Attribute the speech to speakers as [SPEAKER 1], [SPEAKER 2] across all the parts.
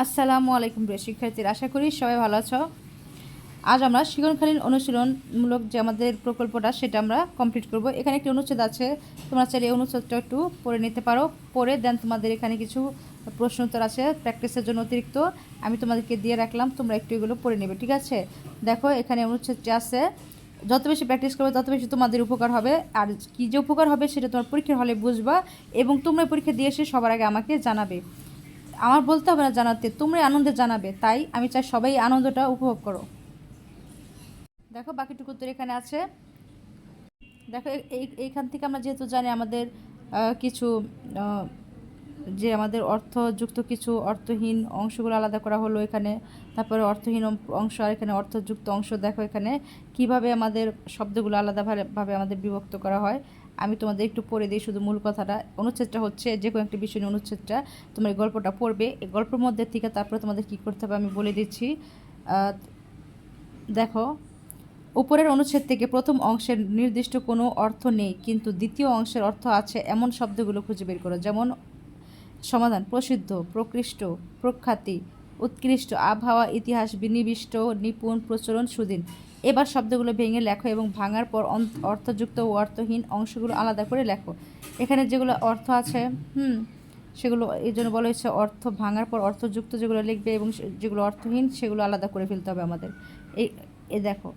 [SPEAKER 1] আসসালামু আলাইকুম প্রিয় শিক্ষার্থীরা, আশা করি সবাই ভালো আছো। আজ আমরা শিক্ষণকালীন অনুশীলনমূলক যে আমাদের প্রকল্পটা, সেটা আমরা কমপ্লিট করব। এখানে একটি অনুচ্ছেদ আছে, তোমরা চাইলে এই অনুচ্ছেদটা একটু পড়ে নিতে পারো। পড়ে দেন তোমাদের এখানে কিছু প্রশ্ন উত্তর আছে প্র্যাকটিসের জন্য অতিরিক্ত। আমি তোমাদেরকে দিয়ে রাখলাম, তোমরা একটু এগুলো পড়ে নেবে, ঠিক আছে? দেখো, এখানে অনুচ্ছেদটি আছে, যত বেশি প্র্যাকটিস করবে, তত বেশি তোমাদের উপকার হবে। আর কী যে উপকার হবে, সেটা তোমার পরীক্ষার হলে বুঝবা এবং তোমরা পরীক্ষা দিয়ে এসে সবার আগে আমাকে জানাবে। আমার বলতে হবে না জানাতে, তোমরাই আনন্দে জানাবে। তাই আমি চাই সবাই আনন্দটা উপভোগ করো। দেখো বাকিটুকু তোর এখানে আছে। দেখো এই এইখান থেকে আমরা যেহেতু জানি আমাদের কিছু যে আমাদের অর্থযুক্ত কিছু অর্থহীন অংশগুলো আলাদা করা হলো এখানে, তারপরে অর্থহীন অংশ আর এখানে অর্থযুক্ত অংশ দেখো এখানে, কীভাবে আমাদের শব্দগুলো আলাদাভাবে আমাদের বিভক্ত করা হয়। আমি তোমাদের একটু পড়ে দিই শুধু মূল কথাটা। অনুচ্ছেদটা হচ্ছে যে কোনো একটা বিষয় নিয়ে অনুচ্ছেদটা তোমরা এই গল্পটা পড়বে। এই গল্পের মধ্যে থেকে তারপরে তোমাদের কী করতে হবে আমি বলে দিচ্ছি। দেখো, উপরের অনুচ্ছেদ থেকে প্রথম অংশের নির্দিষ্ট কোনো অর্থ নেই, কিন্তু দ্বিতীয় অংশের অর্থ আছে এমন শব্দগুলো খুঁজে বের করো। যেমন সমাধান প্রসিদ্ধ, প্রকৃষ্ট, প্রখ্যাতি, উৎকৃষ্ট আবহাওয়া, ইতিহাস, বিনিবিষ্ট, নিপুণ, প্রচলন, সুদিন। এবার শব্দগুলো ভেঙে লেখো এবং ভাঙার পর অর্থযুক্ত ও অর্থহীন অংশগুলো আলাদা করে লেখো। এখানে যেগুলো অর্থ আছে, হুম, সেগুলো এই জন্য বলা হয়েছে অর্থ ভাঙার পর অর্থযুক্ত যেগুলো লিখবে এবং যেগুলো অর্থহীন, সেগুলো আলাদা করে ফেলতে হবে আমাদের। এই এ দেখো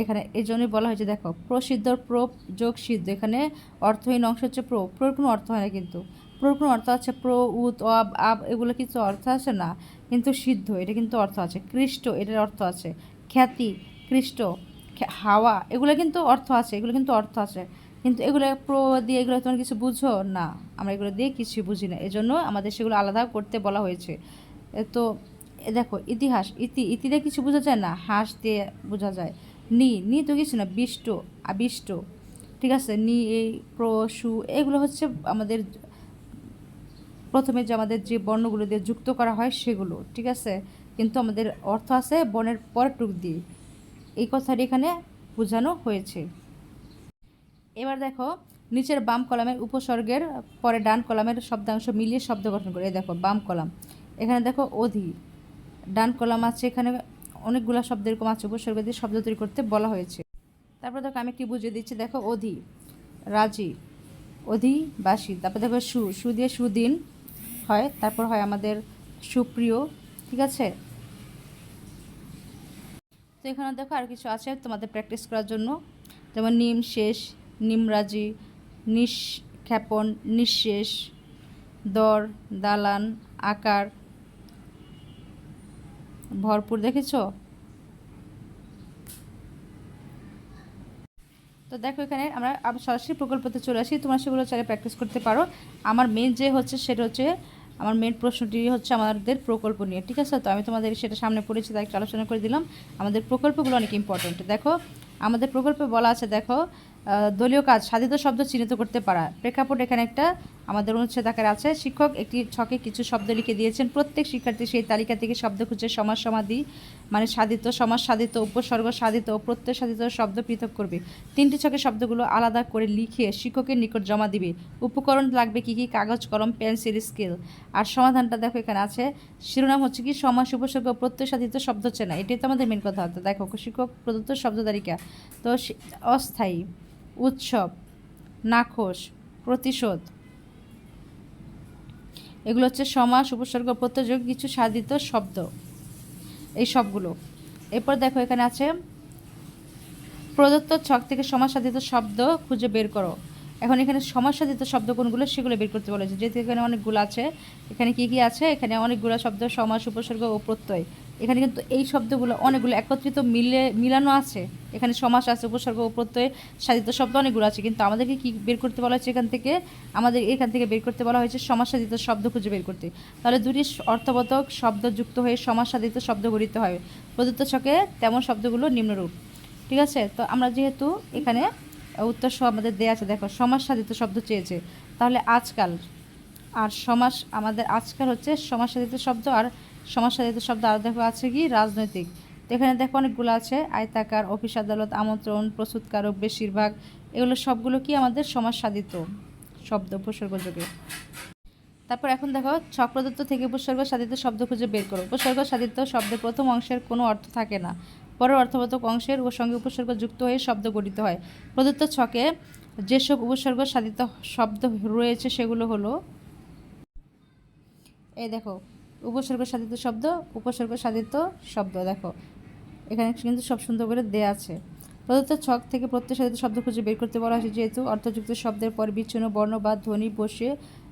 [SPEAKER 1] এখানে এই জন্যই বলা হয়েছে, দেখো, প্রসিদ্ধ প্র যোগ সিদ্ধ। এখানে অর্থহীন অংশ হচ্ছে প্রো, প্রোর কোনো অর্থ হয় না কিন্তু। প্রোর কোনো অর্থ আছে প্রো উত অব, আব, এগুলো কিছু অর্থ আছে না, কিন্তু সিদ্ধ, এটা কিন্তু অর্থ আছে। কৃষ্ট, এটার অর্থ আছে। খ্যাতি, কৃষ্ট হাওয়া, এগুলো কিন্তু অর্থ আছে, এগুলো কিন্তু অর্থ আছে। কিন্তু এগুলো প্রো দিয়ে এগুলো তোমার কিছু বুঝো? না, আমরা এগুলো দিয়ে কিছুই বুঝি না। এজন্য আমাদের সেগুলো আলাদা করতে বলা হয়েছে। তো দেখো, ইতিহাস, ইতি ইতিতে কিছু বোঝা যায় না? হাঁস দিয়ে বোঝা যায়। নি নি তো কিছু না, বিষ্ট, আবিষ্ট। ঠিক আছে? নি এই প্র, সু, এগুলো হচ্ছে আমাদের প্রথমে যে আমাদের যে বর্ণগুলো দিয়ে যুক্ত করা হয় সেগুলো, ঠিক আছে? কিন্তু আমাদের অর্থ আছে বনের পরের টুক দিয়ে। এই কথাটি এখানে বোঝানো হয়েছে। এবার দেখো, নিচের বাম কলামের উপসর্গের পরে ডান কলামের শব্দাংশ মিলিয়ে শব্দ গঠন করে। দেখো, বাম কলাম। এখানে দেখো অধি। ডান কলাম আছে এখানে অনেকগুলো শব্দ এরকম আছে, উপসর্গ দিয়ে শব্দ তৈরি করতে বলা হয়েছে। তারপর দেখো আমি কি বুঝিয়ে দিচ্ছি, দেখো অধি, রাজি অধিবাসী তারপর দেখো সু সু দিয়ে সুদিন হয়, তারপর হয় আমাদের সুপ্রিয়, ঠিক আছে? তো এখানে দেখো আর কিছু আছে তোমাদের প্র্যাকটিস করার জন্য। যেমন নিম শেষ নিমরাজি নিষ্ক্ষেপণ নিঃশেষ, দর, দালান, আকার ভরপুর দেখেছ? তো দেখো এখানে আমরা সরাসরি প্রকল্পতে চলে আসি। তোমরা সেগুলো চাইলে প্র্যাকটিস করতে পারো। আমার মেন যে হচ্ছে সেটা হচ্ছে, আমার মেন প্রশ্নটি হচ্ছে আমাদের প্রকল্প নিয়ে, ঠিক আছে? তো আমি তোমাদের সেটা সামনে পড়েছি, তাই একটু আলোচনা করে দিলাম। আমাদের প্রকল্পগুলো অনেক ইম্পর্টেন্ট দেখো, আমাদের প্রকল্পে বলা আছে, দেখো দলীয় কাজ, সাধিত শব্দ চিহ্নিত করতে পারা। প্রেক্ষাপট এখানে একটা আমাদের অনুচ্ছেদ আকারে আছে, শিক্ষক একটি ছকে কিছু শব্দ লিখে দিয়েছেন। প্রত্যেক শিক্ষার্থী সেই তালিকা থেকে শব্দ খুঁজে সমাজ সমাধি মানে সাধিত, সমাজ সাধিত, উপসর্গ সাধিত ও প্রত্যয় সাধিত শব্দ পৃথক করবে। তিনটি ছকে শব্দগুলো আলাদা করে লিখে শিক্ষকের নিকট জমা দিবে। উপকরণ লাগবে কি কি? কাগজ, কলম, পেন্সিল, স্কেল। আর সমাধানটা দেখো এখানে আছে। শিরোনাম হচ্ছে কি? সমাস, উপসর্গ, প্রত্যয় সাধিত শব্দ চেনা। এটাই তো আমাদের মেন কথা। হতো দেখো, শিক্ষক প্রদত্ত শব্দ তালিকা। তো অস্থায়ী, উৎসব, নাখোশ, প্রতিশোধ এগুলো হচ্ছে সমাস, উপসর্গ, প্রত্যযোগ, কিছু সাধিত শব্দ। এই সবগুলো। এরপর দেখো এখানে আছে, প্রদত্ত ছক থেকে সমাজসাধিত শব্দ খুঁজে বের করো। এখন এখানে সমাজসাধিত শব্দ কোনগুলো সেগুলো বের করতে বলেছে। যেহেতু এখানে অনেকগুলো আছে, এখানে কি কি আছে? এখানে অনেকগুলো শব্দ সমাস উপসর্গ ও প্রত্যয়। এখানে কিন্তু এই শব্দগুলো অনেকগুলো একত্রিত মিলে, মিলানো আছে। এখানে সমাস আছে, উপসর্গ ও প্রত্যয় সাধিত শব্দ অনেকগুলো আছে। কিন্তু আমাদেরকে কি বের করতে বলা হয়েছে এখান থেকে? আমাদের এখান থেকে বের করতে বলা হয়েছে সমাজসাধিত শব্দ খুঁজে বের করতে। তাহলে দুটি অর্থবোধক শব্দ যুক্ত হয়ে সমাজসাধিত শব্দ গঠিত হয়। প্রদত্ত ছকে তেমন শব্দগুলো নিম্নরূপ। ঠিক আছে? তো আমরা যেহেতু এখানে উত্তর সহ আমাদের দেয়া আছে, দেখো সমাজ সাধিত শব্দ চেয়েছে। তাহলে আজকাল, আর সমাস আমাদের আজকাল হচ্ছে সমাজ সাধিত শব্দ আর সমাজ সাধিত শব্দ আর দেখো আছে কি? রাজনৈতিক। তো এখানে দেখো অনেকগুলো আছে, আয়তাকার, অফিস আদালত, আমন্ত্রণ, প্রস্তুতকারক, বেশিরভাগ, এগুলো সবগুলো কি আমাদের সমাজ সাধিত শব্দ উপসর্গযোগে তারপর এখন দেখো ছক প্রদত্ত থেকে উপসর্গ সাধিত শব্দ খুঁজে বের করো। উপসর্গ সাধিত শব্দের প্রথম অংশের কোনো অর্থ থাকে না। পরের অর্থবোধক অংশের ও সঙ্গে উপসর্গ যুক্ত হয়ে শব্দ গঠিত হয়। প্রদত্ত ছকে যেসব উপসর্গ সাধিত শব্দ রয়েছে সেগুলো হলো, এই দেখো, উপসর্গ সাধিত শব্দ, উপসর্গ সাধিত শব্দ, দেখো। এখানে কিন্তু সব সুন্দর করে দেয়া আছে। প্রদত্ত ছক থেকে প্রত্যয় সাধিত শব্দ খুঁজে বের করতে বলা হয়েছে, যেহেতু অর্থযুক্ত শব্দের পর বিচ্ছিন্ন বর্ণ বা ধ্বনি বসে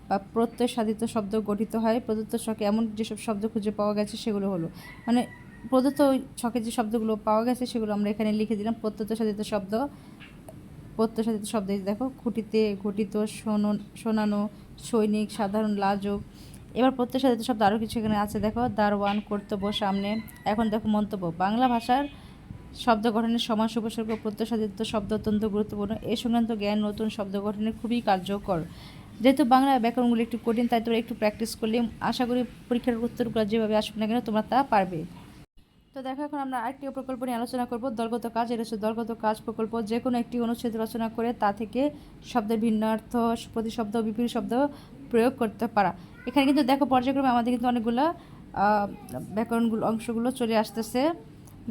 [SPEAKER 1] বা প্রত্যয় সাধিত শব্দ গঠিত হয়। প্রদত্ত ছকে এমন যেসব শব্দ খুঁজে পাওয়া গেছে সেগুলো হলো মানে প্রদত্ত ছকে যে শব্দগুলো পাওয়া গেছে, সেগুলো আমরা এখানে লিখে দিলাম। প্রত্যয় সাধিত শব্দ প্রত্যয় সাধিত শব্দ দেখো, খুঁটিতে ঘটিত শোনন, সৈনিক, সাধারণ, লাজক। এবার প্রত্যয় সাধিত শব্দ আরও কিছু এখানে আছে, দেখো দারওয়ান কর্তব্য, সামনে। এখন দেখো মন্তব্য, বাংলা ভাষার শব্দ গঠনের সমাস উপসর্গ প্রত্যয় সাধিত শব্দ অত্যন্ত গুরুত্বপূর্ণ। এই সংক্রান্ত জ্ঞান নতুন শব্দ গঠনে খুবই কার্যকর। যেহেতু বাংলা ব্যাকরণগুলো একটু কঠিন, তাই তোমরা একটু প্র্যাকটিস করলে, আশা করি পরীক্ষার উত্তরগুলো যেভাবে আসবে না কেন, তোমরা তা পারবে। তো দেখো, এখন আমরা আরেকটি প্রকল্প নিয়ে আলোচনা করব। দলগত কাজ, এটা হচ্ছে দলগত কাজ প্রকল্প। যে কোনো একটি অনুচ্ছেদ রচনা করে তা থেকে শব্দের ভিন্ন অর্থ প্রতিশব্দ, বিপরীত শব্দ প্রয়োগ করতে পারা। এখানে কিন্তু দেখো, পর্যায়ক্রমে আমাদের কিন্তু অনেকগুলো ব্যাকরণগুলো, অংশগুলো চলে আসতেছে।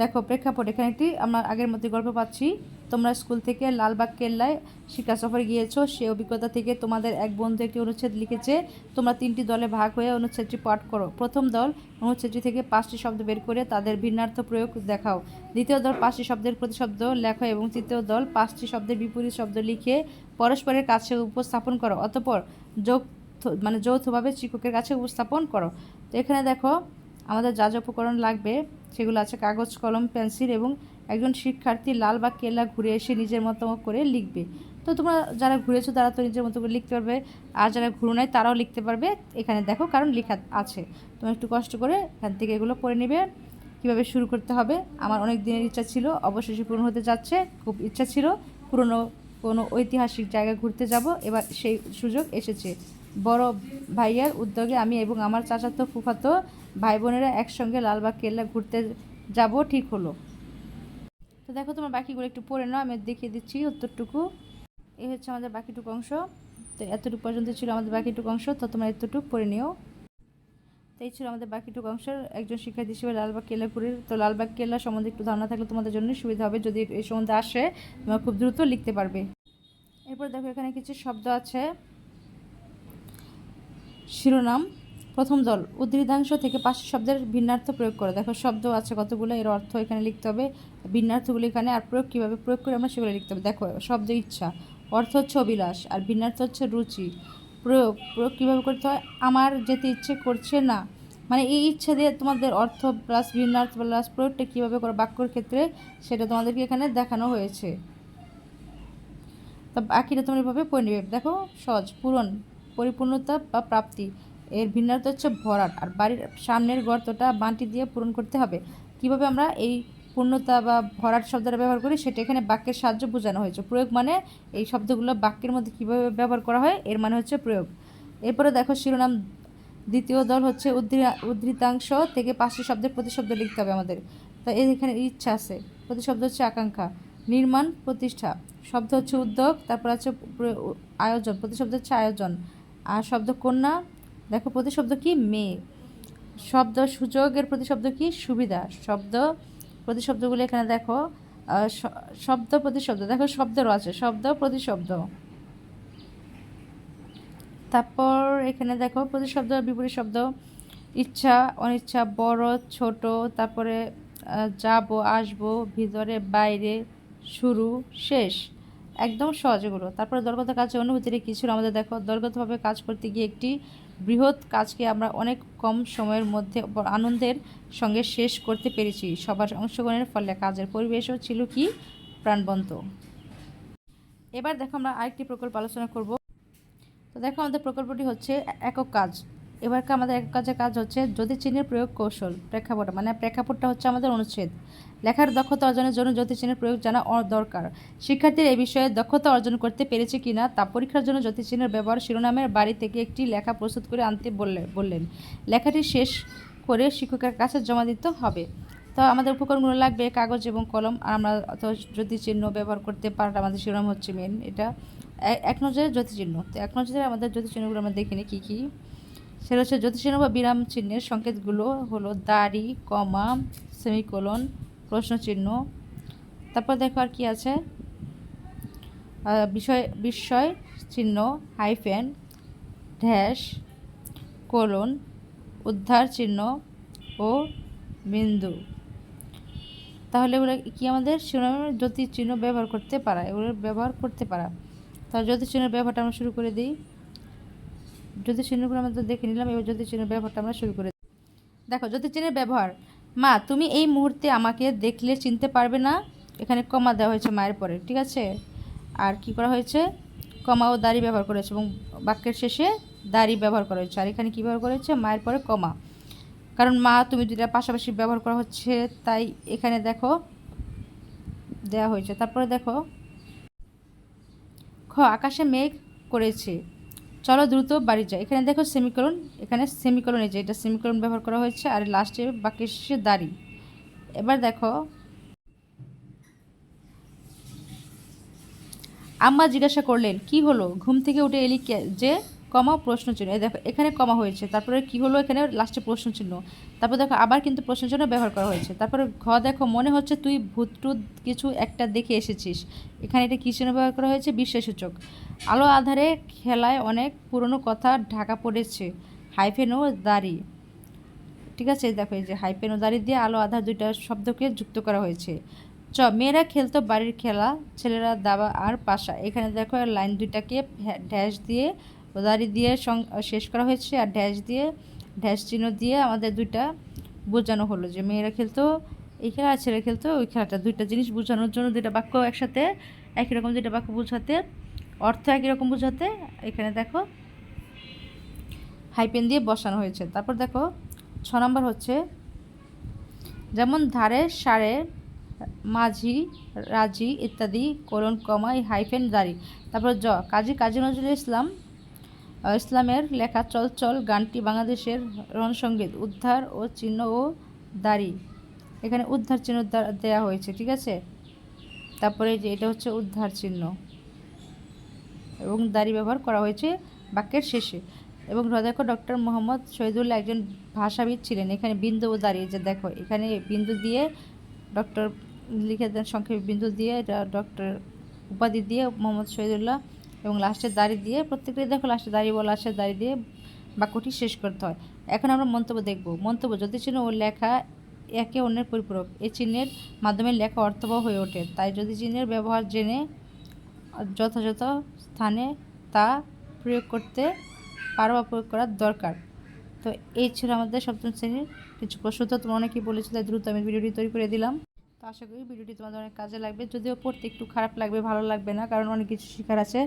[SPEAKER 1] দেখো প্রেক্ষাপট, এখানে একটি আমরা আগের মধ্যে গল্প পাচ্ছি। তোমরা স্কুল থেকে লালবাগ কেল্লায় শিক্ষা সফরে গিয়েছো, সে অভিজ্ঞতা থেকে তোমাদের এক বন্ধু একটি অনুচ্ছেদ লিখেছে, তোমরা তিনটি দলে ভাগ হয়ে অনুচ্ছেদটি পাঠ করো। প্রথম দল অনুচ্ছেদটি থেকে পাঁচটি শব্দ বের করে তাদের ভিন্নার্থ প্রয়োগ দেখাও। দ্বিতীয় দল পাঁচটি শব্দের প্রতিশব্দ লেখো এবং তৃতীয় দল পাঁচটি শব্দের বিপরীত শব্দ লিখে পরস্পরের কাছে উপস্থাপন করো, অতঃপর যোগ মানে যৌথভাবে শিক্ষকের কাছে উপস্থাপন করো। তো এখানে দেখো আমাদের যা যা উপকরণ লাগবে সেগুলো আছে কাগজ, কলম, পেন্সিল এবং একজন শিক্ষার্থী লাল বা কেল্লা ঘুরে এসে নিজের মতো করে লিখবে। তো তোমরা যারা ঘুরেছো তারা তো নিজের মতো করে লিখতে পারবে, আর যারা ঘুরো নাই তারাও লিখতে পারবে। এখানে দেখো কারণ লেখা আছে। তোমরা একটু কষ্ট করে এখান থেকে এগুলো পড়ে নেবে। কীভাবে শুরু করতে হবে? আমার অনেক দিনের ইচ্ছা ছিল, অবশেষে পূরণ হতে যাচ্ছে, খুব ইচ্ছা ছিল। পুরনো কোনো ঐতিহাসিক জায়গা ঘুরতে যাব, এবার সেই সুযোগ এসেছে। বড় ভাইয়ার উদ্যোগে আমি এবং আমার চাচাতো, ফুফাতো ভাই বোনেরা একসঙ্গে লালবাগ, কেল্লা ঘুরতে যাব, ঠিক হলো। তো দেখো, তোমার বাকিগুলো একটু পড়ে নাও, আমি দেখিয়ে দিচ্ছি উত্তরটুকু। এই হচ্ছে আমাদের বাকিটুকু অংশ। তো এতটুকু পর্যন্ত ছিল আমাদের বাকিটুকু অংশ, তো তোমরা এতটুকু পড়ে নিও। তো এই ছিল আমাদের বাকিটুকু অংশের একজন শিক্ষার্থী হিসেবে লালবাগ, কেল্লা ঘুরের তো লালবাগ, কেল্লা সম্বন্ধে একটু ধারণা থাকলে তোমাদের জন্য সুবিধা হবে। যদি এই সম্বন্ধে আসে, তোমরা খুব দ্রুত লিখতে পারবে। এরপর দেখো, এখানে কিছু শব্দ আছে। শিরোনাম। প্রথম দল উদ্ধৃতাংশ থেকে পাঁচটি শব্দের ভিন্নার্থ প্রয়োগ করে। দেখো, শব্দ আছে কতগুলো, এর অর্থ এখানে লিখতে হবে, ভিন্নার্থগুলো এখানে, আর প্রয়োগ কীভাবে প্রয়োগ করে আমরা সেগুলো লিখতে হবে। দেখো, শব্দ ইচ্ছা, অর্থ হচ্ছে অভিলাষ, আর ভিন্নার্থ হচ্ছে রুচি। প্রয়োগ প্রয়োগ কীভাবে করতে হয়? আমার যেতে ইচ্ছে করছে না। মানে এই ইচ্ছা দিয়ে তোমাদের অর্থ প্লাস ভিন্নার্থ প্লাস প্রয়োগটা কীভাবে করো? বাক্যর ক্ষেত্রে সেটা তোমাদেরকে এখানে দেখানো হয়েছে। তা বাকিটা তোমরা এভাবে পড়ে দেখো, সহজ, পূরণ, পরিপূর্ণতা বা প্রাপ্তি। এর ভিন্নার্থ হচ্ছে ভরাট, আর বাড়ির সামনের গর্তটা বাঁটি দিয়ে পূরণ করতে হবে। কীভাবে আমরা এই পূর্ণতা বা ভরাট শব্দটা ব্যবহার করি, সেটা এখানে বাক্যের সাহায্য বোঝানো হয়েছে। প্রয়োগ মানে এই শব্দগুলো বাক্যের মধ্যে কীভাবে ব্যবহার করা হয়, এর মানে হচ্ছে প্রয়োগ। এরপরে দেখো শিরোনাম, দ্বিতীয় দল হচ্ছে উদ্ধৃ- উদ্ধৃতাংশ থেকে পাঁচটি শব্দের প্রতিশব্দ লিখতে হবে আমাদের। তা এই এখানে ইচ্ছা আছে। প্রতিশব্দ হচ্ছে আকাঙ্ক্ষা, নির্মাণ, প্রতিষ্ঠা। শব্দ হচ্ছে উদ্যোগ, তারপর আছে আয়োজন। প্রতিশব্দ হচ্ছে আয়োজন। আর শব্দ কন্যা দেখো, প্রতিশব্দ কি? মেয়ে। শব্দ সুযোগের প্রতিশব্দ কি? সুবিধা। শব্দ প্রতিশব্দগুলো এখানে দেখো শব্দ প্রতিশব্দ। দেখো শব্দেরও আছে শব্দ প্রতিশব্দ। তারপর এখানে দেখো, প্রতিশব্দ বিপরীত শব্দ। ইচ্ছা, অনিচ্ছা, বড়, ছোট, তারপরে যাব, আসব, ভিতরে, বাইরে, শুরু, শেষ। একদম সহজ এগুলো। তারপরে দলগত কাজের অনুভূতিটা কিছু আমাদের দেখো, দলগতভাবে কাজ করতে গিয়ে একটি বৃহৎ কাজকে আমরা অনেক কম সময়ের মধ্যে আনন্দের সঙ্গে শেষ করতে পেরেছি। সবার অংশগ্রহণের ফলে কাজের পরিবেশও ছিল কি? প্রাণবন্ত। এবার দেখো আমরা আরেকটি প্রকল্প আলোচনা করব। তো দেখো আমাদের প্রকল্পটি হচ্ছে একক কাজ। এবারকার আমাদের এক কাজের কাজ হচ্ছে যদি চিহ্নের প্রয়োগ কৌশল, প্রেক্ষাপট মানে প্রেক্ষাপটটা হচ্ছে আমাদের অনুচ্ছেদ। লেখার দক্ষতা অর্জনের জন্য জ্যোতি চিহ্নের প্রয়োগ জানা দরকার। শিক্ষার্থীর এই বিষয়ে দক্ষতা অর্জন করতে পেরেছে কিনা তা পরীক্ষার জন্য জ্যোতি চিহ্নের ব্যবহার শিরোনামের বাড়ি থেকে একটি লেখা প্রস্তুত করে আনতে বললে, বললেন। লেখাটি শেষ করে শিক্ষকের কাছে জমা দিতে হবে। তো আমাদের উপকরণগুলো লাগবে কাগজ এবং কলম। আর আমরা তো জ্যোতি চিহ্ন ব্যবহার করতে পারাটা আমাদের শিরোনাম হচ্ছে মেন এটা। এক নজরে জ্যোতি চিহ্ন। তো এক নজরে আমাদের জ্যোতি চিহ্নগুলো আমরা দেখিনি কী কী। সেটা হচ্ছে জ্যোতিষচিহ্ন বা বিরাম চিহ্নের সংকেতগুলো হলো দাড়ি, কমা, সেমিকোলন প্রশ্ন চিহ্ন তারপর দেখো আর কি আছে? বিষয়, বিস্ময় চিহ্ন, হাইফেন ড্যাশ কোলন, উদ্ধার চিহ্ন ও বিন্দু। তাহলে এগুলো কি আমাদের শিরোনামের জ্যোতিষ চিহ্ন ব্যবহার করতে পারা এগুলো ব্যবহার করতে পারা। তাহলে জ্যোতিষ চিহ্নের ব্যবহারটা আমরা শুরু করে দিই। জ্যোতিষ চিহ্নগুলো আমরা দেখে নিলাম, এবার চিহ্নের ব্যবহারটা আমরা শুরু করে দেখো জ্যোতিষ চিহ্নের ব্যবহার। মা, তুমি এই মুহূর্তে আমাকে দেখলে চিনতে পারবে না। এখানে কমা দেওয়া হয়েছে মায়ের পরে, ঠিক আছে? আর কি করা হয়েছে? কমা ও দাড়ি ব্যবহার করেছে এবং বাক্যের শেষে দাড়ি ব্যবহার করা হয়েছে। আর এখানে কী ব্যবহার করা হয়েছে? মায়ের পরে কমা। কারণ মা, তুমি দুটা পাশাপাশি ব্যবহার করা হচ্ছে, তাই এখানে দেখো দেওয়া হয়েছে। তারপরে দেখো, খ, আকাশে মেঘ করেছে। চলো দ্রুত বাড়ি যায় এখানে দেখো সেমিকলন এখানে সেমিকলন এই যে, এটা সেমিকলন ব্যবহার করা হয়েছে আর লাস্টে বাকি শেষে দাড়ি। এবার দেখো, আম্মা জিজ্ঞাসা করলেন, কি হলো? ঘুম থেকে উঠে এলি যে কমা প্রশ্ন চিহ্ন এই দেখো, এখানে কমা হয়েছে, তারপরে কি হলো এখানে? লাস্টে প্রশ্ন চিহ্ন তারপর দেখো, আবার কিন্তু প্রশ্ন চিহ্ন ব্যবহার করা হয়েছে। তারপরে ঘ দেখো, মনে হচ্ছে তুই ভূতটুত কিছু একটা দেখে এসেছিস। এখানে এটা কী চিহ্ন ব্যবহার করা হয়েছে? বিশ্বসূচক। আলো আধারে খেলায় অনেক পুরনো কথা ঢাকা পড়েছে। হাইফেন ও দাড়ি ঠিক আছে দেখো, এই যে হাইপেন ও দাড়ি দিয়ে আলো আধার দুইটা শব্দকে যুক্ত করা হয়েছে। চ, মেয়েরা খেলতো বাড়ির খেলা, ছেলেরা দাবা আর পাশা। এখানে দেখো, লাইন দুইটাকে ড্যাশ দিয়ে ও দাড়ি দিয়ে শেষ করা হয়েছে আর ড্যাশ দিয়ে, ড্যাশ চিহ্ন দিয়ে আমাদের দুইটা বোঝানো হলো যে মেয়েরা খেলতো, এই খেলা আর ছেলে খেলতো, ওই খেলাটা। দুইটা জিনিস বোঝানোর জন্য দুইটা বাক্য একসাথে, একই রকম দুইটা বাক্য বোঝাতে, অর্থ একই রকম বোঝাতে, এখানে দেখো, হাইপেন দিয়ে বসানো হয়েছে। তারপর দেখো, ছ নম্বর হচ্ছে, যেমন ধারে, সারে, মাঝি, রাজি ইত্যাদি, কোলন কমাই হাইফেন দাড়ি। তারপর জ, কাজী কাজী নজরুল ইসলাম ইসলামের লেখা চল চল গানটি বাংলাদেশের রণসঙ্গীত উদ্ধার ও চিহ্ন ও দাড়ি। এখানে উদ্ধার চিহ্ন দেয়া হয়েছে, ঠিক আছে? তারপরে যে এটা হচ্ছে উদ্ধার চিহ্ন। এবং দাড়ি ব্যবহার করা হয়েছে বাক্যের শেষে। এবং দেখো ডক্টর মোহাম্মদ শহীদুল্লাহ একজন ভাষাবিদ ছিলেন। এখানে বিন্দু ও দাঁড়িয়ে যে দেখো, এখানে বিন্দু দিয়ে ডক্টর লিখে দেন, সংক্ষেপে বিন্দু দিয়ে এটা ডক্টর উপাধি দিয়ে মোহাম্মদ শহীদুল্লাহ এবং লাস্টে দাড়ি দিয়ে, প্রত্যেকটাই দেখো লাস্টে দাড়ি বলা লাস্টে দাড়ি দিয়ে বাক্যটি শেষ করতে হয়। এখন আমরা মন্তব্য দেখব। মন্তব্য, যদি চিহ্ন ও লেখা একে অন্যের পরিপূরক এই চিহ্নের মাধ্যমে লেখা অর্থবহ হয়ে ওঠে। তাই যদি চিহ্নের ব্যবহার জেনে যথাযথ স্থানে তা প্রয়োগ করতে পারো বা প্রয়োগ করার দরকার। তো এই ছিল আমাদের সপ্তম শ্রেণির কিছু প্রশ্ন। তো তোমরা অনেকেই বলেছ দ্রুত আমি ভিডিওটি তৈরি করে দিলাম। তো আশা করি ভিডিওটি তোমাদের অনেক কাজে লাগবে। যদিও পড়তে একটু খারাপ লাগবে, ভালো লাগবে না, কারণ অনেক কিছু শেখার আছে।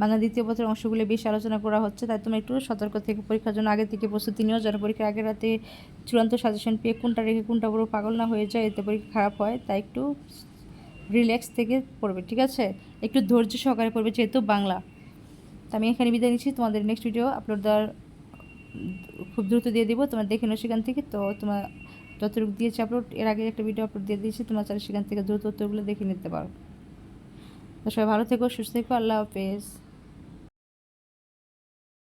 [SPEAKER 1] বাংলা দ্বিতীয় পত্রের অংশগুলি বেশি আলোচনা করা হচ্ছে, তাই তোমরা একটু সতর্ক থেকে পরীক্ষার জন্য আগে থেকে প্রস্তুতি নিও। যেন পরীক্ষার আগের রাতে চূড়ান্ত সাজেশন পেয়ে কোনটা রেখে কোনটা পুরো পাগল না হয়ে যায়, এতে পরীক্ষা খারাপ হয়, তাই একটু রিল্যাক্স থেকে পড়বে, ঠিক আছে? একটু ধৈর্য সহকারে পড়বে, যেহেতু বাংলা। তো আমি এখানে বিদায় নিচ্ছি, তোমাদের নেক্সট ভিডিও আপলোড দেওয়ার খুব দ্রুত দিয়ে দিব, তোমরা দেখে নাও সেখান থেকে। তো তোমার যতটুকু দিয়েছি আপলোড এর আগে একটা ভিডিও আপলোড দিয়ে দিয়েছি, তোমরা চাইলে সেখান থেকে দ্রুত উত্তরগুলো দেখে নিতে পারো। সবাই ভালো থেকো, সুস্থ থেকো, আল্লাহ হাফেজ।